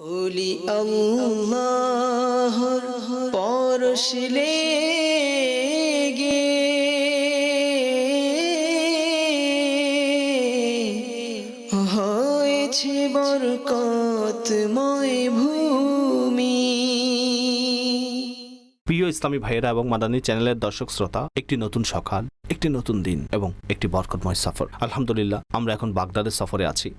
ওলি আল্লাহর পরশলে গে হয়েছে ভূমি। প্রিয় ইসলামী ভাইয়েরা এবং মাদানী চ্যানেলের দর্শক শ্রোতা, একটি নতুন সকাল, একটি নতুন দিন এবং একটি বরকতময় সফর। আলহামদুলিল্লাহ, আমরা এখন বাগদাদের সফরে আছি।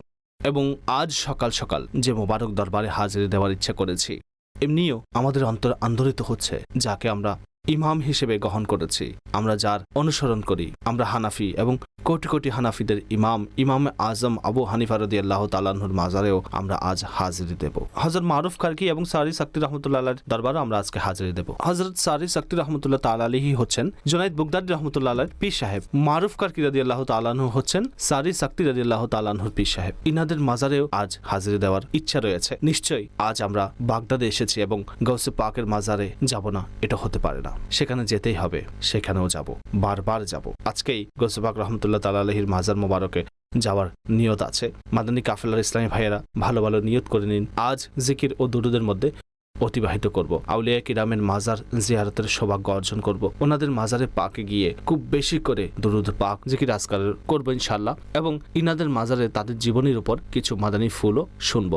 এবং আজ সকাল সকাল যে মোবারক দরবারে হাজির দেওয়ার ইচ্ছা করেছি, এমনিও আমাদের অন্তর আন্দোলিত হচ্ছে, যাকে আমরা ইমাম হিসেবে গ্রহণ করেছি। আমরা যার অনুসরণ করি, আমরা হানাফি এবং কোটি কোটি হানাফিদের ইমাম ইমাম আজম আবু হানিফা রদি আল্লাহ তালাহুর মাজারেও আমরা আজ হাজিরি দেব। হজরত মারুফ কার্কি এবং সারি সাক্তি রহমতুল্লাহ দরবারও আমরা আজকে হাজিরি দেব। হজরত সারি সাক্তি রহমতুল্লাহ তালাহি হচ্ছেন জোনাইদ বুগদাদি রহমতুল্লাহ পীর সাহেব। মারুফ কার্কি রদি আল্লাহ তালাহু হচ্ছেন সারি সাক্তি রদি আল্লাহ তালাহুর পীর সাহেব। ইনাদের মাজারেও আজ হাজিরি দেওয়ার ইচ্ছা রয়েছে। নিশ্চয়ই আজ আমরা বাগদাদে এসেছি এবং গৌসে পাকের মাজারে যাব না, এটা হতে পারে না। সেখানে যেতেই হবে, সেখানেও যাব, বারবার যাব। আজকেই গৌসে পাক রহমতুল্লাহ তালা আলহির মাজার মোবারকে যাওয়ার নিয়ত আছে। মাদানী কাফেলার ইসলামী ভাইয়েরা ভালো ভালো নিয়ত করে নিন। আজ জিকির ও দুরুদের মধ্যে অতিবাহিত করব। আউলিয়া কিরামের মাজার জিয়ারতের সৌভাগ্য অর্জন করব। ওনাদের মাজারে পাকে গিয়ে খুব বেশি করে দুরুদ, পাক জিকির আজকার করব ইনশাল্লাহ এবং ইনাদের মাজারে তাদের জীবনের উপর কিছু মাদানী ফুলও শুনব।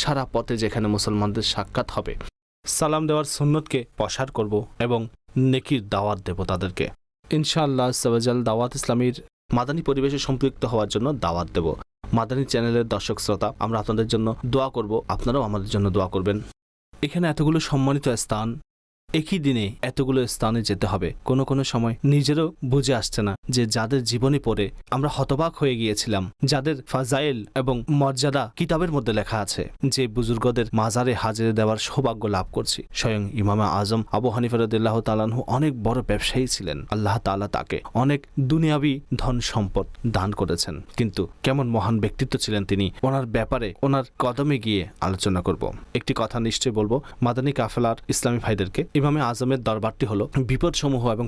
সারা পথে যেখানে মুসলমানদের সাক্ষাৎ হবে, সালাম দেওয়ার সুন্নতকে প্রসার করব এবং নেকির দাওয়াত দেব তাদেরকে। ইনশাআল্লাহ সবাজাল দাওয়াত ইসলামীর মাদানী পরিবেশে সম্পৃক্ত হওয়ার জন্য দাওয়াত দেব। মাদানী চ্যানেলের দর্শক শ্রোতা, আমরা আপনাদের জন্য দোয়া করব। আপনারাও আমাদের জন্য দোয়া করবেন। এখানে এতগুলো সম্মানিত স্থান একই দিনে এতগুলো স্থানে যেতে হবে। কোনো কোনো সময় নিজেরও বুঝে আসছে না যে যাদের জীবনে পড়ে আমরা হতবাক হয়ে গিয়েছিলাম। যাদের ফাজাইল এবং মর্যাদা কিতাবের মধ্যে লেখা আছে। যে বুজুর্গদের মাজারে হাজিরে দেওয়ার সৌভাগ্য লাভ করছি। স্বয়ং ইমামা আজম আবু হানিফরদুল্লাহ তালানহু অনেক বড় ব্যবসায়ী ছিলেন। আল্লাহ তাআলা তাকে অনেক দুনিয়াবি ধন সম্পদ দান করেছেন। কিন্তু কেমন মহান ব্যক্তিত্ব ছিলেন তিনি, ওনার ব্যাপারে ওনার কদমে গিয়ে আলোচনা করব। একটি কথা নিশ্চয়ই বলব। মাদানী কাফেলার ইসলামী ভাইদেরকে ইমামে আজমের দরবারটি হলো বিপদসমূহ এবং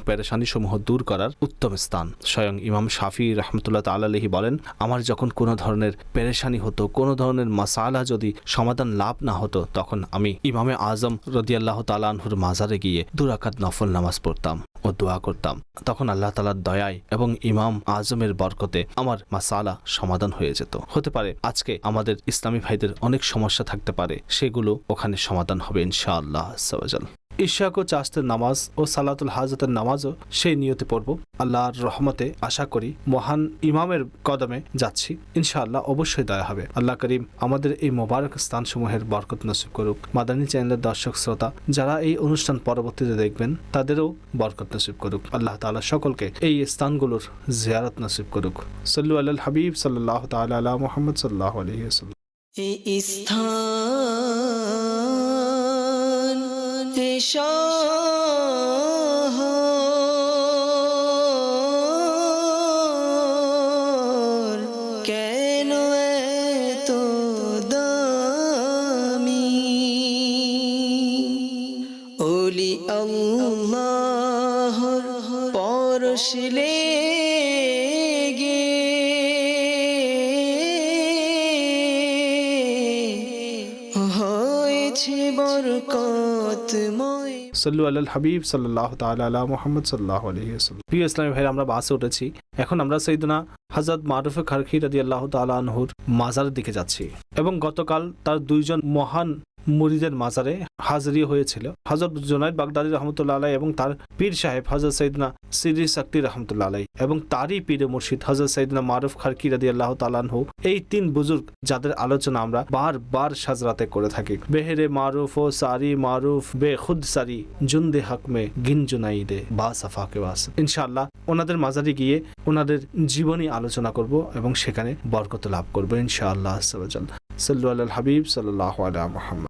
সমূহ দূর করার উত্তম স্থান। স্বয়ং ইমাম শাফি রহমতুল্লাহ তাল্লাহি বলেন, আমার যখন কোনো ধরনের পেরেশানি হতো, কোনো ধরনের মাসালা যদি সমাধান লাভ না হতো, তখন আমি ইমামে আজম রদিয়াল্লাহ তালানহুর মাজারে গিয়ে দুরাকাত নফল নামাজ পড়তাম ও দোয়া করতাম। তখন আল্লাহ তালার দয়ায় এবং ইমাম আজমের বরকতে আমার মাসালা সমাধান হয়ে যেত। হতে পারে আজকে আমাদের ইসলামী ভাইদের অনেক সমস্যা থাকতে পারে, সেগুলো ওখানে সমাধান হবে ইনশাআল্লাহ সওয়াজাল। ইশাক ও চাস্তের নামাজ ও সালাতুল হাজতের নামাজও সেই নিয়তে পড়ব। আল্লাহর রহমতে আশা করি মহান ইমামের কদমে যাচ্ছি। ইনশাআল্লাহ অবশ্যই দয়া হবে। আল্লাহ করিম আমাদের এই মোবারক স্থানসমূহের বরকত নসিব করুক। মাদানী চ্যানেলের দর্শক শ্রোতা, যারা এই অনুষ্ঠান পরবর্তীতে দেখবেন, তাদেরও বরকত নসিব করুক। আল্লাহ তাআলা সকলকে এই স্থানগুলোর জিয়ারত নসিব করুক। সল্লু আল্লাহ হাবিব সাল্লাহ আলা মোহাম্মদ সাল্লাহ আলহি ওয়াসাল্লাম। এই স্থান এ শহর কেন এত দামি? ওলি আল্লাহর পরশলে হয়েছে বরকতময় সল্লু আল হাবিব সাল্লাহ তালা মোহাম্মদ সাল্লাহ আলহি ওয়াসাল্লাম। প্রিয় ইসলামী ভাইরা, আমরা বাসে উঠেছি। এখন আমরা সৈদনা হাজরত মারুফে খারখি রাজি আল্লাহ তালা আনহুর মাজারের দিকে যাচ্ছি। এবং গতকাল তার দুইজন মহান মুরিদের মাজারে হাজিরি হয়েছিল। হজরত জোনাইদ বাগদাদি রহমতুল্লাহ আলাই এবং তার পীর সাহেব হজরত সৈদনা সিরি শক্তি রহমতুল্লাহ আলাই এবং তারই পীরে মুর্শিদ হজরত সৈদনা মারুফ খারকি রাদি আল্লাহ তালানহু এই তিন বুজুর্গ যাদের আলোচনা আমরা বারবার সাজরাতে করে থাকি। বেহেরে মারুফ ও সারি মারুফ বে খুদ সারি, জুন্দে হক মে গিন জুনাইদে, বা সাফাকে বাস। ইনশাআল্লাহ ওনাদের মাজারে গিয়ে ওনাদের জীবনী আলোচনা করব এবং সেখানে বরকত লাভ করব ইনশাআল্লাহ সাল্লু আল হাবিব সাল্লাহ আলা মোহাম্মদ।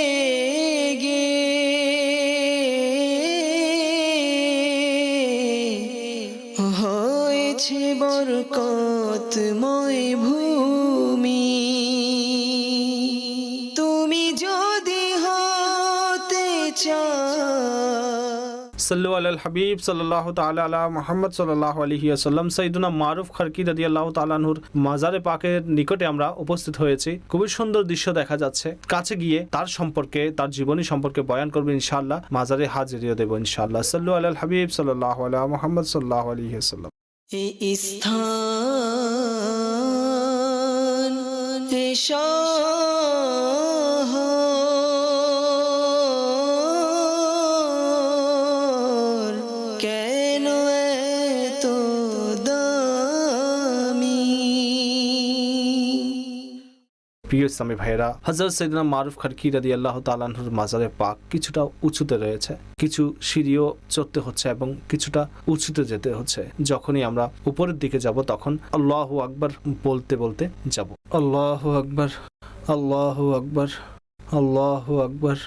সাল্লু আল হাবিব সাল্লাহ তালা মোহাম্মদ সাল্লাহ আলহি আসাল্লাম সঈদুনা মারুফ খারকি রাদি আল্লাহ তালানহুর মাজারে পাকের নিকটে আমরা উপস্থিত হয়েছি। খুবই সুন্দর দৃশ্য দেখা যাচ্ছে। কাছে গিয়ে তার সম্পর্কে, তার জীবনী সম্পর্কে বয়ান করবে ইনশাআল্লাহ। মাজারে হাজিরিও দেবো ইনশাআল্লাহ। সাল্লু আল হাবিব সাল্লাহ আলা মোহাম্মদ সাল্লাহ আলহি আসাল্লাম স্থান। প্রিয় ইসলামী ভাইয়েরা হজরত সৈদনা মারুফ খারকি রাদি আল্লাহ তালানহুর মাজারে পাক কিছুটা উঁচুতে রয়েছে। কিছু সিঁড়িও চড়তে হচ্ছে এবং কিছুটা উঁচুতে যেতে হচ্ছে। যখনই আমরা উপরের দিকে যাব, তখন আল্লাহ আকবার বলতে বলতে যাব। আল্লাহ আকবার আল্লাহ আকবার আল্লাহ আকবার।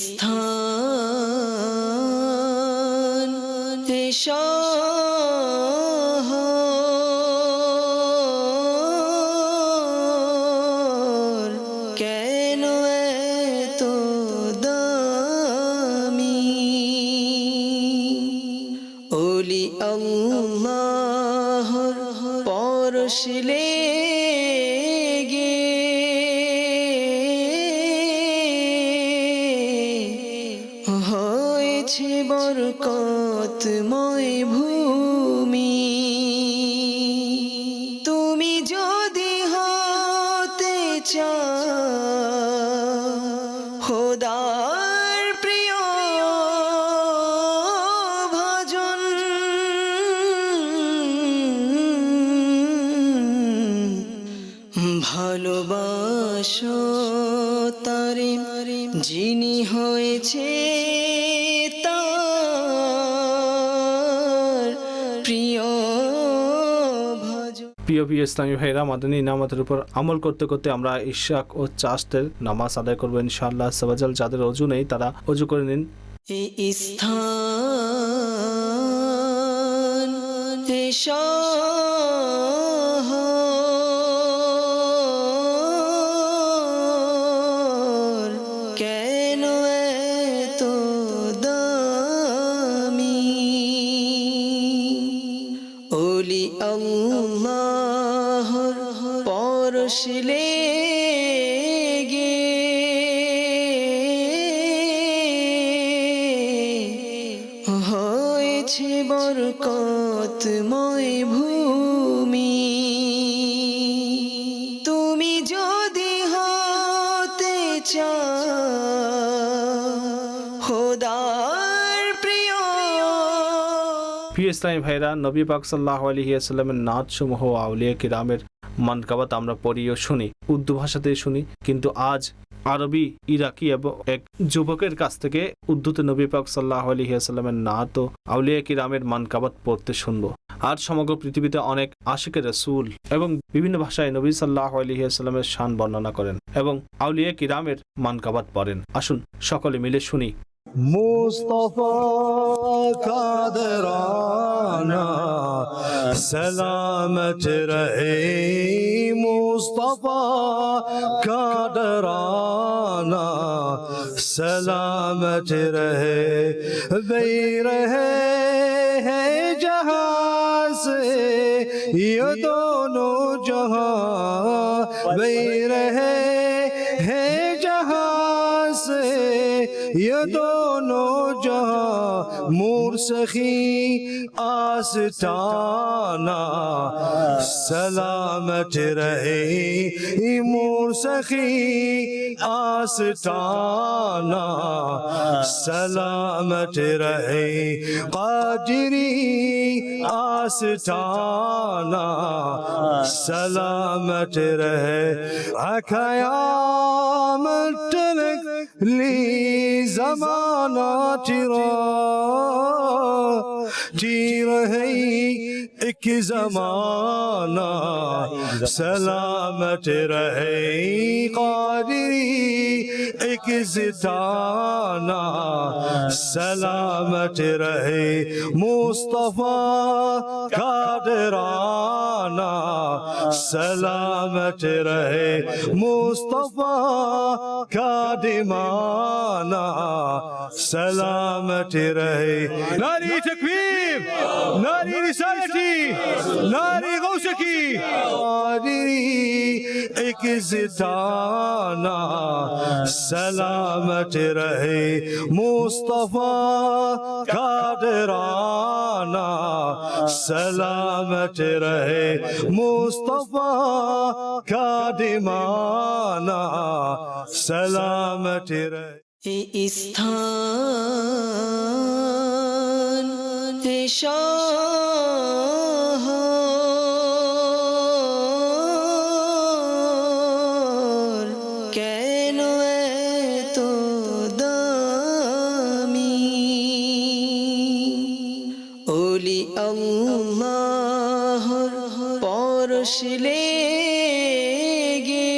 স্থান। হয়েছে বরকতময় ভূমি। প্রিয় ইসলামী ভাইরা মাদানী নামাতের উপর আমল করতে করতে আমরা ইশাক ও চাষদের নামাজ আদায় করব ইনশাআল্লাহ। সবাজাল যাদের অজু নেই, তারা অজু করে নিন। স্থান হয়েছে বরকতময় ভূমি। তুমি যদি হতে খোদার প্রিয়। প্রিয় ইসলামী ভাইরা, নবী পাক সাল্লাহ আলহিয়াস্লামের নাচ সমূহ আউলিয়া কিরামের মানকাবাত আমরা পড়ি ও শুনি, উর্দু ভাষাতেই শুনি, কিন্তু আজ আরবি, ইরাকি এবং এক যুবকের কাছ থেকে উদ্ধত নবী পাক সাল্লাহ আলহিহাস্লামের নাত আউলিয়া কিরামের মানকাবাত পড়তে শুনব। আর সমগ্র পৃথিবীতে অনেক আশিকের রসুল এবং বিভিন্ন ভাষায় নবী সাল্লাহ আলহিহাস্লামের শান বর্ণনা করেন এবং আউলিয়া কিরামের মানকাবাত পড়েন। আসুন সকলে মিলে শুনি مصطفى قادرانا سلامت رہے مصطفى قادرانا سلامت رہے بے رہے ہیں جہاں سے یہ دونوں جہاں بے رہے ہیں جہاں سے یہ دونوں جہاں مور سخی آستانہ سلامت رہے مور سخی آستانہ سلامت رہے قادری آستانہ سلامت رہے قیامت تلک لی زمانات را تیر هی ایک زمانہ سلامت رہے قاری، ایک زدانہ سلامت رہے مصطفیٰ قادرانہ سلامت رہے مصطفیٰ قادمانہ سلامت رہے ناری تکبیر، ناری رسالت۔ حجتی ناری غوث کی ناری ایک زدانا سلامت رہے مصطفیٰ قادرانا سلامت رہے مصطفیٰ قادمانا سلامت رہے স্থান ওলি আল্লাহর পরশলে গে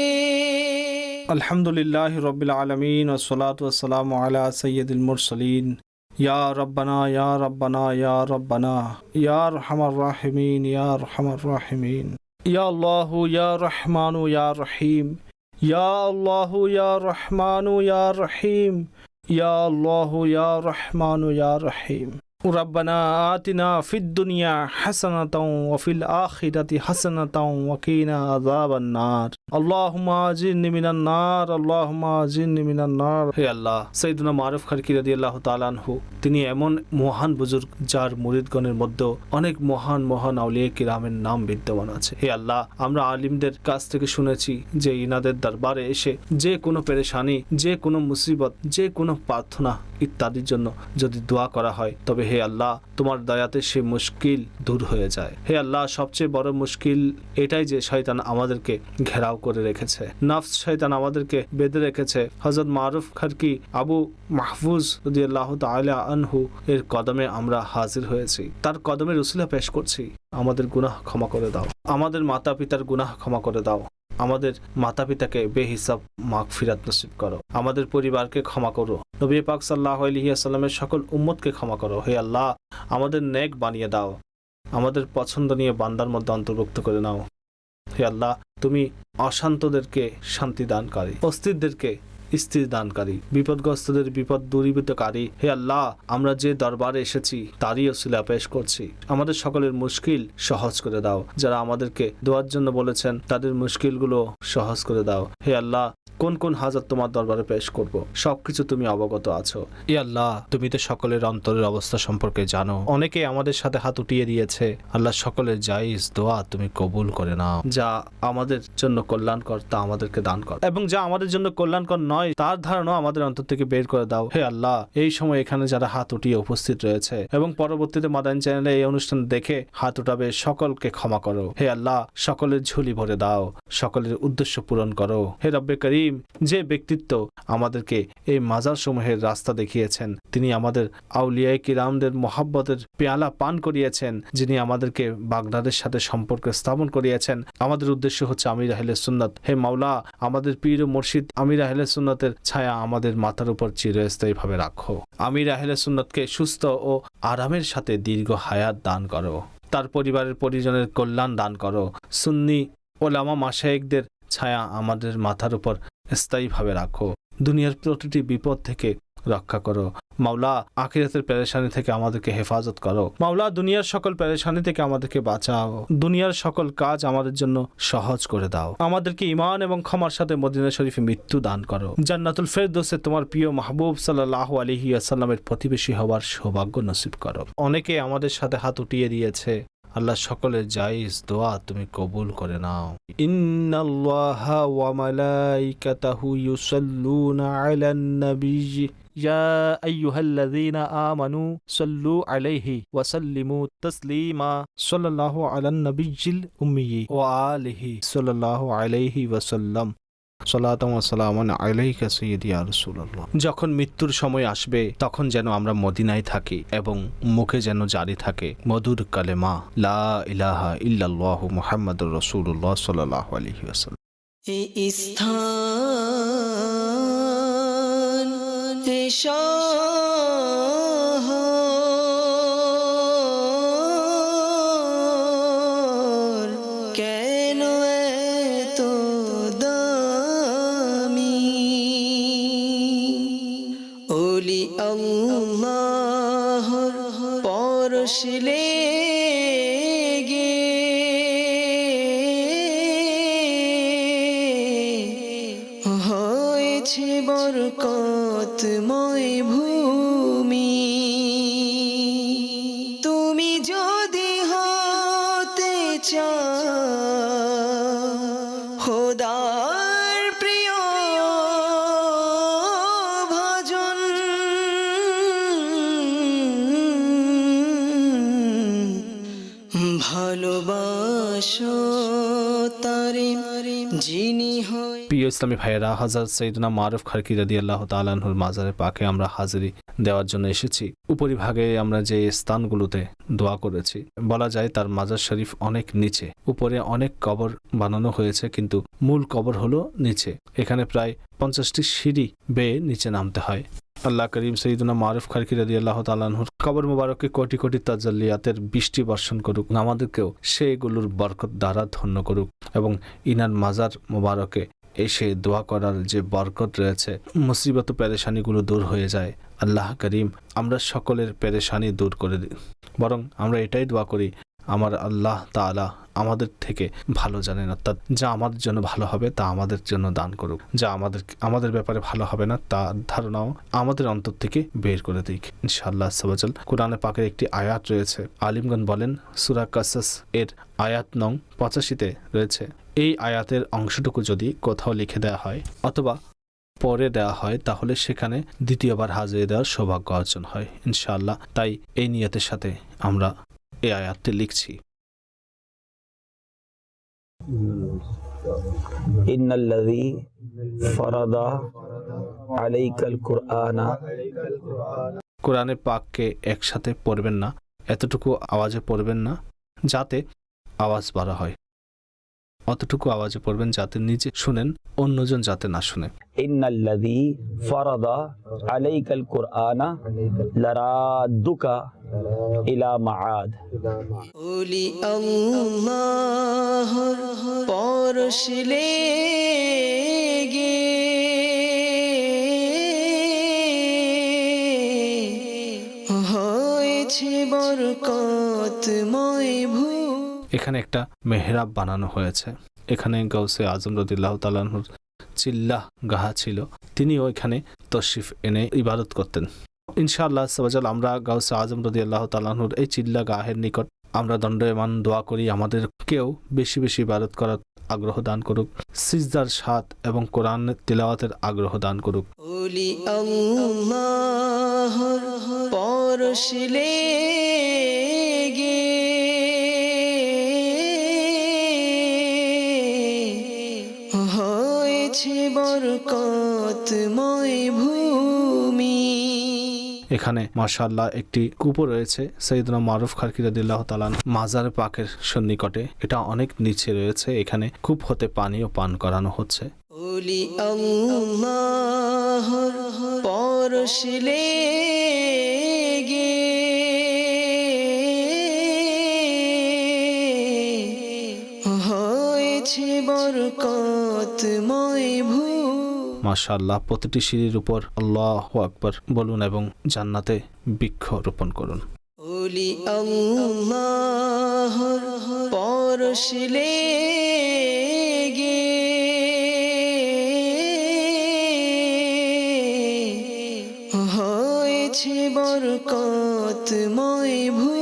আলহামদুলিল্লাহ রবিল আলমিন ওসলাত ওসালাম আলা সৈয়দুল মুরসলিন ইয়া রব্বানা ইয়া রব্বানা ইয়া রব্বানা ইয়া রহমার রাহিমিন ইয়া রহমার রাহিমিন ইয়া আল্লাহ ইয়া রহমানু ইয়া রহিম ইয়া আল্লাহ ইয়া রহমানু ইয়া রহিম ইয়া আল্লাহ ইয়া রহমানু ইয়া রহিম ربنا آتنا في الدنيا حسنة وفي الآخرة حسنة وقنا عذاب النار اللهم أجرني من النار اللهم أجرني من النار হে আল্লাহ সৈয়দনা মারুফ খারকি রাদিয়াল্লাহু তাআলা আনহু তিনি এমন মহান বুজুর্গ যার মুরিদগণের মধ্যে অনেক মহান মহান আউলিয়া কিরামের নাম বিদ্যমান আছে হে আল্লাহ আমরা আলিমদের কাছ থেকে শুনেছি যে ইনাদের দরবারে এসে যে কোনো পেরেশানি যে কোনো মুসিবত যে কোনো প্রার্থনা ইত্যাদির জন্য যদি দোয়া করা হয় তবে হে আল্লাহ, তোমার দয়াতে সে মুশকিল দূর হয়ে যায়। হে আল্লাহ, সবচেয়ে বড় মুশকিল এটাই যে শয়তান আমাদেরকে ঘেরাও করে রেখেছে। নফস শয়তান আমাদেরকে বেঁধে রেখেছে। হজরত মারুফ খারকি আবু মাহফুজ আল্লাহ তাআলা আনহু এর কদমে আমরা হাজির হয়েছি। তার কদমের উসিলা পেশ করছি। আমাদের গুনাহ ক্ষমা করে দাও। আমাদের মাতা পিতার গুনাহ ক্ষমা করে দাও। আমাদের মাতা পিতাকে বেহিসাব মাগ ফিরাত নসিব করো। আমাদের পরিবারকে ক্ষমা করো। নবী পাক সাল্লাহ আলহিয়াসাল্লামের সকল উম্মতকে ক্ষমা করো। হে আল্লাহ, আমাদের নেক বানিয়ে দাও। আমাদের পছন্দ নিয়ে বান্দার মধ্যে অন্তর্ভুক্ত করে নাও। হে আল্লাহ, তুমি অশান্তদেরকে শান্তি দানকারী। অস্থিরদেরকে স্থির দানকারী বিপদগ্রস্তদের বিপদ দূরীভূতকারী হে আল্লাহ, আমরা যে দরবারে এসেছি, তারই ওসিলা পেশ করছি। আমাদের সকলের মুশকিল সহজ করে দাও। যারা আমাদেরকে দোয়ার জন্য বলেছেন, তাদের মুশকিলগুলো সহজ করে দাও। হে আল্লাহ কোন কোন হাজার তোমার দরবারে পেশ করব? সবকিছু তুমি অবগত আছো। আল্লাহ, তুমি তো সকলের অন্তরের অবস্থা সম্পর্কে জানো। অনেকে আমাদের সাথে হাত উঠিয়ে দিয়েছে। আল্লাহ সকলের জাইজ দোয়া তুমি কবুল করে নাও। যা আমাদের জন্য কল্যাণকর, তা আমাদেরকে দান কর। এবং যা আমাদের জন্য কল্যাণকর নয়, তার ধারণা আমাদের অন্তর থেকে বের করে দাও। হে আল্লাহ, এই সময় এখানে যারা হাত উঠিয়ে উপস্থিত রয়েছে এবং পরবর্তীতে মাদান চ্যানেলে এই অনুষ্ঠান দেখে হাত উঠাবে, সকলকে ক্ষমা করো। হে আল্লাহ, সকলের ঝুলি ভরে দাও। সকলের উদ্দেশ্য পূরণ করো। হে রব্বে করিম যে ব্যক্তিত্ব আমাদেরকে এই মাজার সমূহের রাস্তা দেখিয়েছেন, তিনি আমাদের আউলিয়ায় কিরামদের মহাব্বতের পেয়ালা পান করিয়েছেন, যিনি আমাদেরকে বাগদাদের সাথে সম্পর্ক স্থাপন করিয়েছেন। আমাদের উদ্দেশ্য হচ্ছে আমির আহলে সুন্নত। হে মাওলা, আমাদের পীর ও মুর্শিদ আমির আহলে সুন্নতের ছায়া আমাদের মাথার উপর চিরস্থায়ীভাবে রাখো। আমির আহলে সুন্নতকে সুস্থ ও আরামের সাথে দীর্ঘ হায়াত দান করো। তার পরিবারের পরিজনের কল্যাণ দান করো। সুন্নি ওলামা মাসায়েকদের ছায়া আমাদের মাথার উপর স্থায়ীভাবে রাখো। দুনিয়ার প্রতিটি বিপদ থেকে রক্ষা করো। মাওলা, আখিরাতের প্যারেশানি থেকে আমাদেরকে হেফাজত করো। মাওলা, দুনিয়ার সকল প্যারেশানি থেকে আমাদেরকে বাঁচাও। দুনিয়ার সকল কাজ আমাদের জন্য সহজ করে দাও। আমাদেরকে ইমান এবং ক্ষমার সাথে মদিনা শরীফে মৃত্যু দান করো। জান্নাতুল ফেরদোসে তোমার প্রিয় মাহবুব সাল্লাহ আলহি আসাল্লামের প্রতিবেশী হওয়ার সৌভাগ্য নসিব করো। অনেকে আমাদের সাথে হাত উঠিয়ে দিয়েছে। আল্লাহ সকলের জাইজ দোয়া তুমি কবুল করে নাও ইন্নাল্লাহা ওয়া মালাইকাতাহু ইউসাল্লুনা আলান নাবিয়্যি يا أيها الذين آمنوا صلوا عليه وسلموا تسليما صلى الله على النبي الأمي وآله صلى الله عليه وسلم সালাতাম সালামান আলাইকা সৈয়দি ইয়া যখন মৃত্যুর সময় আসবে, তখন যেন আমরা মদিনায় থাকি এবং মুখে যেন জারি থাকে, মধুর কালেমা, লা ইলাহা ইল্লাল্লাহ মুহাম্মাদুর রসুল্লাহ সাল্লাহ আলহি স্থান বরকতময় ভূমি ইসলামী ভাইয়েরা হাজার সৈদনা মারুফ খারকি রাদি আল্লাহ তালাহুর মাজারে পাকে আমরা হাজিরি দেওয়ার জন্য এসেছি। উপরিভাগে আমরা যে স্থানগুলোতে দোয়া করেছি, বলা যায় তার মাজার শরীফ অনেক নিচে। উপরে অনেক কবর বানানো হয়েছে, কিন্তু মূল কবর হলো নিচে। এখানে প্রায় পঞ্চাশটি সিঁড়ি বেয়ে নিচে নামতে হয়। আল্লাহ করিম সঈদুনা মারুফ খারকি রাদি আল্লাহ তালাহুর কবর মুবারকে কোটি কোটি তাজাল্লিয়াতের বৃষ্টি বর্ষণ করুক, আমাদেরকেও সেগুলোর বরকত দ্বারা ধন্য করুক এবং ইনার মাজার মুবারকে এসে দোয়া করার যে বরকত রয়েছে, মুসিবত পেরেশানিগুলো দূর হয়ে যায়। আল্লাহ করিম আমরা সকলের পেরেশানি দূর করে দিই বরং আমরা এটাই দোয়া করি, আমার আল্লাহ তাআলা আমাদের থেকে ভালো জানেন অর্থাৎ যা আমাদের জন্য ভালো হবে, তা আমাদের জন্য দান করুক। যা আমাদের আমাদের ব্যাপারে ভালো হবে না তার ধারণাও আমাদের অন্তর থেকে বের করে দিক। ইনশাল্লাহ সবাজাল। কোরআনে পাকের একটি আয়াত রয়েছে। আলিমগণ বলেন, সুরা কাসাস এর আয়াত নং পঁচাশিতে রয়েছে। এই আয়াতের অংশটুকু যদি কোথাও লিখে দেওয়া হয় অথবা পরে দেওয়া হয়, তাহলে সেখানে দ্বিতীয়বার হাজিরে দেওয়ার সৌভাগ্য অর্জন হয়। ইনশাআল্লাহ, তাই এই নিয়তের সাথে আমরা এই আয়াতটি লিখছি। إن الذي فرض عليك القرآن কোরআনে পাককে একসাথে পড়বেন না এতটুকু আওয়াজে পড়বেন না যাতে আওয়াজ বাড়া হয় অতটুকু আওয়াজে পড়বেন যাতে নিজে শুনেন অন্যজন যাতে না শুনে। ইন্নাল্লাযী ফারাদা আলাইকাল কুরআনা লারাদুকা ইলা মাআদ। হয়েছে ভূ এখানে একটা মেহরাব বানানো হয়েছে। এখানে গৌসে আজম রদিল্লাহ তালাহুর চিল্লাহ গাহা ছিল। তিনিও এখানে তশরিফ এনে ইবাদত করতেন। ইনশাআল্লাহ সবাজাল, আমরা গাউসে আজম রদি আল্লাহ তালাহুর এই চিল্লা গাহের নিকট আমরা দণ্ডয়মান দোয়া করি আমাদের কেউ বেশি বেশি ইবাদত করার আগ্রহ দান করুক, সিজদার সাত এবং কোরআন তিলাওয়াতের আগ্রহ দান করুক। পরশলে গে বরকতময় ভূমি। এখানে মাশাআল্লাহ একটি কূপও রয়েছে সৈয়দনা মারুফ খারকিরাদিল্লাহ তালান মাজার পাকের সন্নিকটে এটা অনেক নিচে রয়েছে এখানে কূপ হতে পানিও পান করানো হচ্ছে। ওলি আল্লাহর পরশলে গে হয়েছে বরকতময় ভূ মাশাআল্লাহ প্রতিটি সিঁড়ির উপর আল্লাহ আকবর বলুন এবং জান্নাতে বৃক্ষ রোপণ করুন। ওলি আল্লাহর পরশলে গে। হয়েছে বরকতময় ভূমি